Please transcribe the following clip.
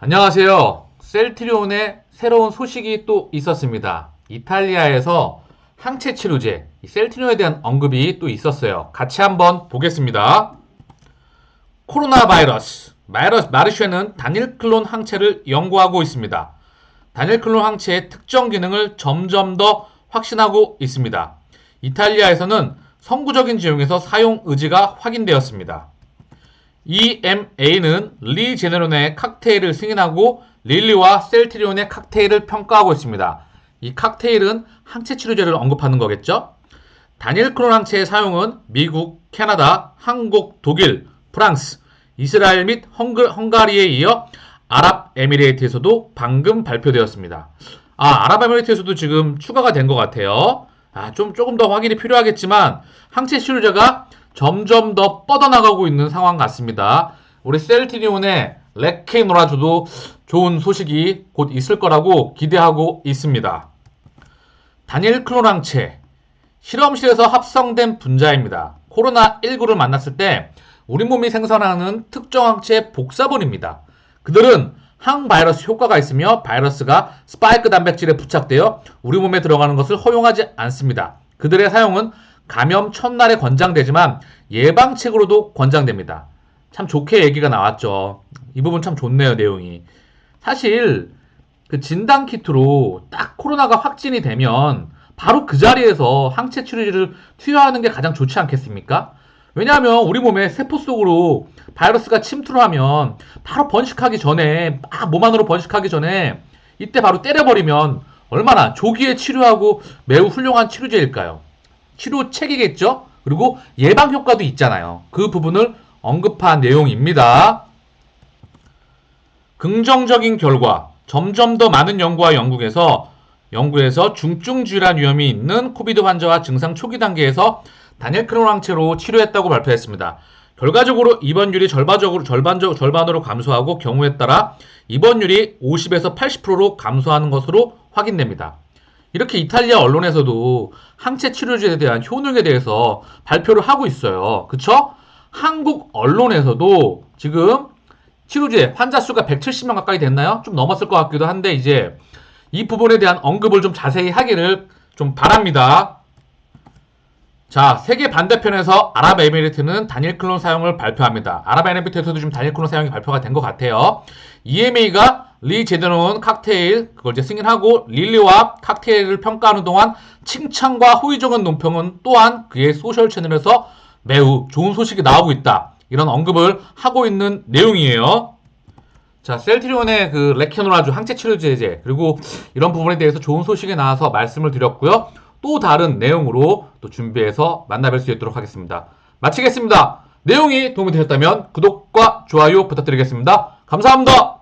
안녕하세요. 셀트리온의 새로운 소식이 또 있었습니다. 이탈리아에서 항체 치료제, 이 셀트리온에 대한 언급이 또 있었어요. 같이 한번 보겠습니다. 코로나 바이러스, 바이러스 마르쉐는 단일 클론 항체를 연구하고 있습니다. 단일 클론 항체의 특정 기능을 점점 더 확신하고 있습니다. 이탈리아에서는 선구적인 지용에서 사용 의지가 확인되었습니다. EMA는 리 제네론의 칵테일을 승인하고 릴리와 셀트리온의 칵테일을 평가하고 있습니다. 이 칵테일은 항체 치료제를 언급하는 거겠죠? 단일 클론 항체의 사용은 미국, 캐나다, 한국, 독일, 프랑스, 이스라엘 및 헝그, 헝가리에 이어 아랍에미레이트에서도 방금 발표되었습니다. 아, 아랍에미레이트에서도 지금 추가가 된 것 같아요. 아, 좀 조금 더 확인이 필요하겠지만 항체 치료제가 점점 더 뻗어나가고 있는 상황 같습니다. 우리 셀티니온의 레케 노라주도 좋은 소식이 곧 있을 거라고 기대하고 있습니다. 단일 클론 항체 실험실에서 합성된 분자입니다. 코로나19를 만났을 때 우리 몸이 생산하는 특정 항체의 복사본입니다. 그들은 항바이러스 효과가 있으며 바이러스가 스파이크 단백질에 부착되어 우리 몸에 들어가는 것을 허용하지 않습니다. 그들의 사용은 감염 첫날에 권장되지만 예방책으로도 권장됩니다. 참 좋게 얘기가 나왔죠. 이 부분 참 좋네요, 내용이. 사실 그 진단 키트로 딱 코로나가 확진이 되면 바로 그 자리에서 항체 치료제를 투여하는 게 가장 좋지 않겠습니까? 왜냐하면 우리 몸에 세포 속으로 바이러스가 침투를 하면 바로 번식하기 전에 막 몸 안으로 번식하기 전에 이때 바로 때려버리면 얼마나 조기에 치료하고 매우 훌륭한 치료제일까요? 치료책이겠죠? 그리고 예방 효과도 있잖아요. 그 부분을 언급한 내용입니다. 긍정적인 결과, 점점 더 많은 연구와 영국에서 연구에서 중증 질환 위험이 있는 코비드 환자와 증상 초기 단계에서 단일 항체로 치료했다고 발표했습니다. 결과적으로 입원율이 절반적으로 절반적 절반으로 감소하고 경우에 따라 입원율이 50에서 80%로 감소하는 것으로 확인됩니다. 이렇게 이탈리아 언론에서도 항체 치료제에 대한 효능에 대해서 발표를 하고 있어요. 그쵸? 한국 언론에서도 지금 치료제 환자 수가 170명 가까이 됐나요? 좀 넘었을 것 같기도 한데 이제 이 부분에 대한 언급을 좀 자세히 하기를 좀 바랍니다. 자, 세계 반대편에서 아랍에미리트는 단일 클론 사용을 발표합니다. 아랍에미리트에서도 지금 단일 클론 사용이 발표가 된 것 같아요. EMA가 리 제대로운 칵테일 그걸 이제 승인하고 릴리와 칵테일을 평가하는 동안 칭찬과 호의적인 논평은 또한 그의 소셜 채널에서 매우 좋은 소식이 나오고 있다. 이런 언급을 하고 있는 내용이에요. 자, 셀트리온의 그 레케노라주 항체 치료제제 그리고 이런 부분에 대해서 좋은 소식이 나와서 말씀을 드렸고요. 또 다른 내용으로 또 준비해서 만나뵐 수 있도록 하겠습니다. 마치겠습니다. 내용이 도움이 되셨다면 구독과 좋아요 부탁드리겠습니다. 감사합니다.